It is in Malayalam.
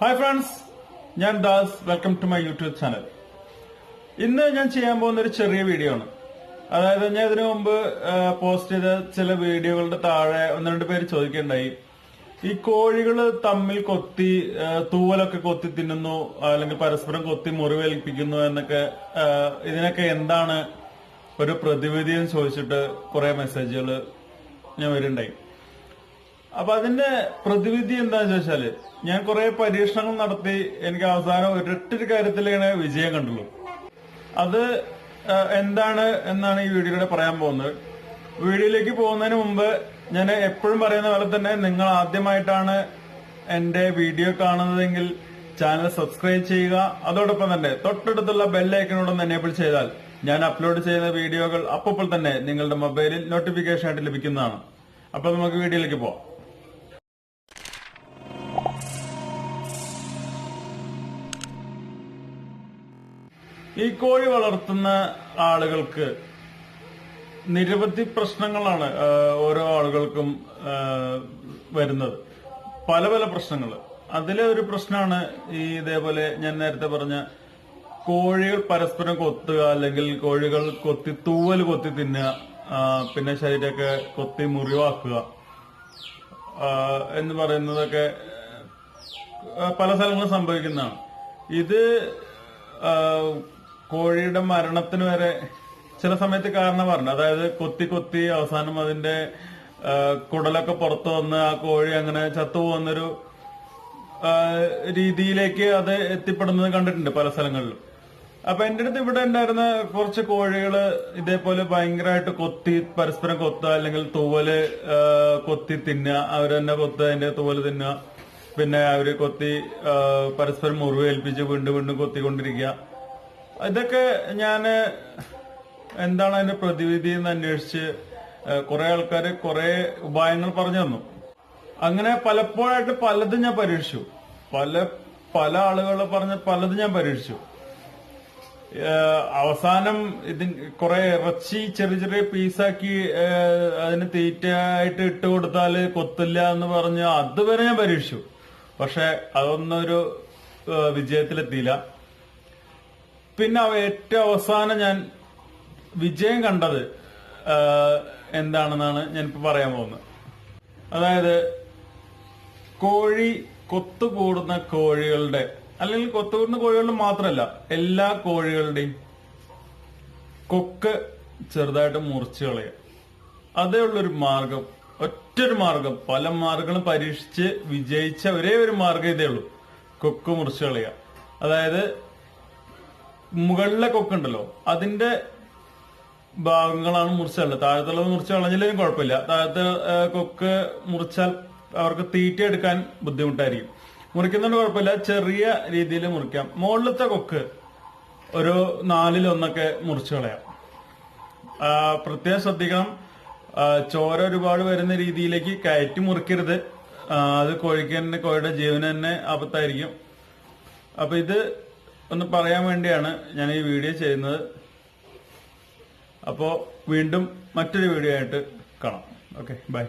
ഹായ് ഫ്രണ്ട്സ് ഞാൻ Das. Welcome to my YouTube channel ഇന്ന് ഞാൻ ചെയ്യാൻ പോകുന്ന ഒരു ചെറിയ വീഡിയോ ആണ്. അതായത് ഞാൻ ഇതിനു മുമ്പ് പോസ്റ്റ് ചെയ്ത ചില വീഡിയോകളുടെ താഴെ ഒന്ന് രണ്ട് പേര് ചോദിക്കുകയുണ്ടായി ഈ കോഴികൾ തമ്മിൽ കൊത്തി തൂവലൊക്കെ കൊത്തി തിന്നുന്നു അല്ലെങ്കിൽ പരസ്പരം കൊത്തി മുറിവേൽപ്പിക്കുന്നു എന്നൊക്കെ ഇതിനൊക്കെ എന്താണ് ഒരു പ്രതിവിധി എന്ന് ചോദിച്ചിട്ട് കുറെ മെസ്സേജുകൾ ഞാൻ വരുന്നുണ്ടായി അപ്പൊ അതിന്റെ പ്രതിവിധി എന്താന്ന് ചോദിച്ചാൽ ഞാൻ കുറെ പരീക്ഷണങ്ങൾ നടത്തി എനിക്ക് അവസാനം ഒരൊറ്റൊരു കാര്യത്തിലാണ് വിജയം കണ്ടുള്ളൂ. അത് എന്താണ് എന്നാണ് ഈ വീഡിയോയിലൂടെ പറയാൻ പോകുന്നത്. വീഡിയോയിലേക്ക് പോകുന്നതിന് മുമ്പ് ഞാൻ എപ്പോഴും പറയുന്ന പോലെ തന്നെ നിങ്ങൾ ആദ്യമായിട്ടാണ് എന്റെ വീഡിയോ കാണുന്നതെങ്കിൽ ചാനൽ സബ്സ്ക്രൈബ് ചെയ്യുക. അതോടൊപ്പം തന്നെ തൊട്ടടുത്തുള്ള ബെല്ലൈക്കനോടൊന്ന് എനേബിൾ ചെയ്താൽ ഞാൻ അപ്ലോഡ് ചെയ്യുന്ന വീഡിയോകൾ അപ്പോൾ തന്നെ നിങ്ങളുടെ മൊബൈലിൽ നോട്ടിഫിക്കേഷൻ ആയിട്ട് ലഭിക്കുന്നതാണ്. അപ്പൊ നമുക്ക് വീഡിയോയിലേക്ക് പോവാം. ഈ കോഴി വളർത്തുന്ന ആളുകൾക്ക് നിരവധി പ്രശ്നങ്ങളാണ് ഓരോ ആളുകൾക്കും വരുന്നത്. പല പല പ്രശ്നങ്ങൾ അതിലെ ഒരു പ്രശ്നമാണ് ഈ ഇതേപോലെ ഞാൻ നേരത്തെ പറഞ്ഞ കോഴികൾ പരസ്പരം കൊത്തുക അല്ലെങ്കിൽ കോഴികൾ കൊത്തി തൂവൽ കൊത്തി തിന്നുക പിന്നെ ശരീരമൊക്കെ കൊത്തി മുറിവാക്കുക എന്ന് പറയുന്നതൊക്കെ പല സ്ഥലങ്ങളും സംഭവിക്കുന്നതാണ്. ഇത് കോഴിയുടെ മരണത്തിന് വരെ ചില സമയത്ത് കാരണം പറഞ്ഞു. അതായത് കൊത്തി കൊത്തി അവസാനം അതിന്റെ കുടലൊക്കെ പുറത്തു വന്ന് ആ കോഴി അങ്ങനെ ചത്തുപോകുന്നൊരു രീതിയിലേക്ക് അത് എത്തിപ്പെടുന്നത് കണ്ടിട്ടുണ്ട് പല സ്ഥലങ്ങളിലും. അപ്പൊ എന്റെ അടുത്ത് ഇവിടെ ഉണ്ടായിരുന്ന കുറച്ച് കോഴികൾ ഇതേപോലെ ഭയങ്കരമായിട്ട് കൊത്തി പരസ്പരം കൊത്തുക അല്ലെങ്കിൽ തൂവൽ കൊത്തി തിന്നുക. അവർ തന്നെ കൊത്തുക അതിന്റെ തൂവൽ തിന്നുക. പിന്നെ അവർ കൊത്തി പരസ്പരം മുറിവേൽപ്പിച്ച് വീണ്ടും വീണ്ടും കൊത്തിക്കൊണ്ടിരിക്കുക. ഇതൊക്കെ ഞാൻ എന്താണ് അതിന്റെ പ്രതിവിധി എന്ന് അന്വേഷിച്ച് കുറെ ആൾക്കാർ കുറെ ഉപായങ്ങൾ പറഞ്ഞു തന്നു. അങ്ങനെ പലപ്പോഴായിട്ട് പലതും ഞാൻ പരീക്ഷിച്ചു. പല പല ആളുകൾ പറഞ്ഞ പലതും ഞാൻ പരീക്ഷിച്ചു. അവസാനം ഇതിന് കുറെ ഇറച്ചി ചെറിയ ചെറിയ പീസാക്കി അതിന് തീറ്റയായിട്ട് ഇട്ട് കൊടുത്താൽ കൊത്തില്ല എന്ന് പറഞ്ഞ് അതുവരെ ഞാൻ പരീക്ഷിച്ചു. പക്ഷെ അതൊന്നൊരു വിജയത്തിലെത്തിയില്ല. പിന്നെ ഏറ്റവും അവസാനം ഞാൻ വിജയം കണ്ടത് എന്താണെന്നാണ് ഇപ്പൊ പറയാൻ പോകുന്നത്. അതായത് കോഴി കൊത്തുകൂടുന്ന കോഴികളുടെ അല്ലെങ്കിൽ കൊത്തുകൂടുന്ന കോഴികളുടെ മാത്രമല്ല എല്ലാ കോഴികളുടെയും കൊക്ക് ചെറുതായിട്ട് മുറിച്ച് കളയുക അതേ ഉള്ളൊരു മാർഗം ഒറ്റൊരു മാർഗം പല മാർഗങ്ങളും പരീക്ഷിച്ച് വിജയിച്ച ഒരേ ഒരു മാർഗം ഇതേ ഉള്ളൂ. കൊക്ക് മുറിച്ച് കളയുക അതായത് മുകളിലെ കൊക്കുണ്ടല്ലോ അതിന്റെ ഭാഗങ്ങളാണ് മുറിച്ചുള്ളത് താഴത്തുള്ളത് മുറിച്ച് കളഞ്ഞില്ലെങ്കിലും കുഴപ്പമില്ല. താഴത്തെ കൊക്ക് മുറിച്ചാൽ അവർക്ക് തീറ്റ എടുക്കാൻ ബുദ്ധിമുട്ടായിരിക്കും. മുറിക്കുന്നതുകൊണ്ട് കുഴപ്പമില്ല. ചെറിയ രീതിയിൽ മുറിക്കാം. മുകളിലത്തെ കൊക്ക് ഒരു നാലിലൊന്നൊക്കെ മുറിച്ചു കളയാം. പ്രത്യേകം ശ്രദ്ധിക്കണം. ചോര ഒരുപാട് വരുന്ന രീതിയിലേക്ക് കയറ്റി മുറിക്കരുത്. അത് കോഴിക്ക് തന്നെ കോഴിയുടെ ജീവന് തന്നെ ആപത്തായിരിക്കും. അപ്പൊ ഇത് ഒന്ന് പറയാൻ വേണ്ടിയാണ് ഞാൻ ഈ വീഡിയോ ചെയ്യുന്നത്. അപ്പോ വീണ്ടും മറ്റൊരു വീഡിയോ ആയിട്ട് കാണാം. Okay bye